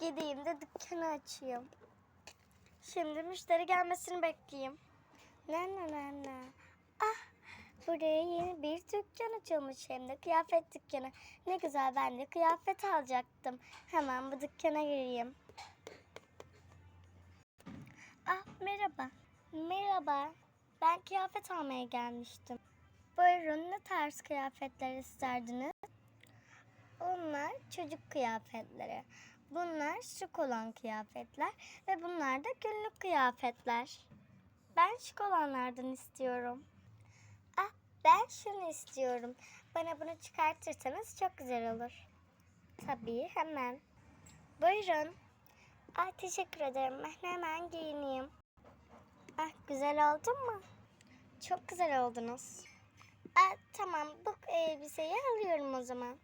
Gideyim de dükkanı açayım. Şimdi müşteri gelmesini bekleyeyim. Ne ne ne ne. Ah buraya yeni bir dükkan açılmış hem de kıyafet dükkanı. Ne güzel ben de kıyafet alacaktım. Hemen bu dükkana gireyim. Ah merhaba. Merhaba. Ben kıyafet almaya gelmiştim. Buyurun ne tarz kıyafetler isterdiniz? Onlar çocuk kıyafetleri. Bunlar şık olan kıyafetler ve bunlar da günlük kıyafetler. Ben şık olanlardan istiyorum. Ah ben şunu istiyorum. Bana bunu çıkartırsanız çok güzel olur. Tabii hemen. Buyurun. Ah teşekkür ederim. Ben hemen giyineyim. Ah güzel oldun mu? Çok güzel oldunuz. Ah, tamam bu elbiseyi alıyorum o zaman.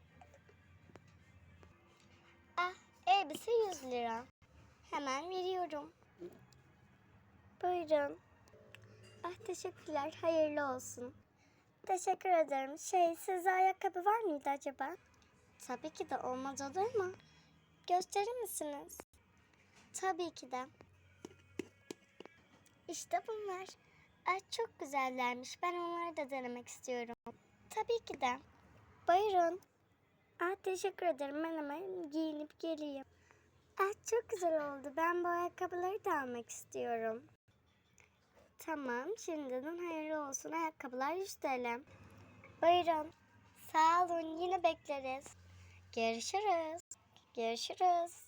Elbise 100 lira. Hemen veriyorum. Buyurun. Ah teşekkürler. Hayırlı olsun. Teşekkür ederim. Şey sizde ayakkabı var mıydı acaba? Tabii ki de olmaz olur mu? Gösterir misiniz? Tabii ki de. İşte bunlar. Ay çok güzellermiş. Ben onları da denemek istiyorum. Tabii ki de. Buyurun. Ah teşekkür ederim. Ben hemen. Ah çok güzel oldu. Ben bu ayakkabıları da almak istiyorum. Tamam. Şimdiden hayırlı olsun. Ayakkabılar 100 TL. Buyurun. Sağ olun. Yine bekleriz. Görüşürüz. Görüşürüz.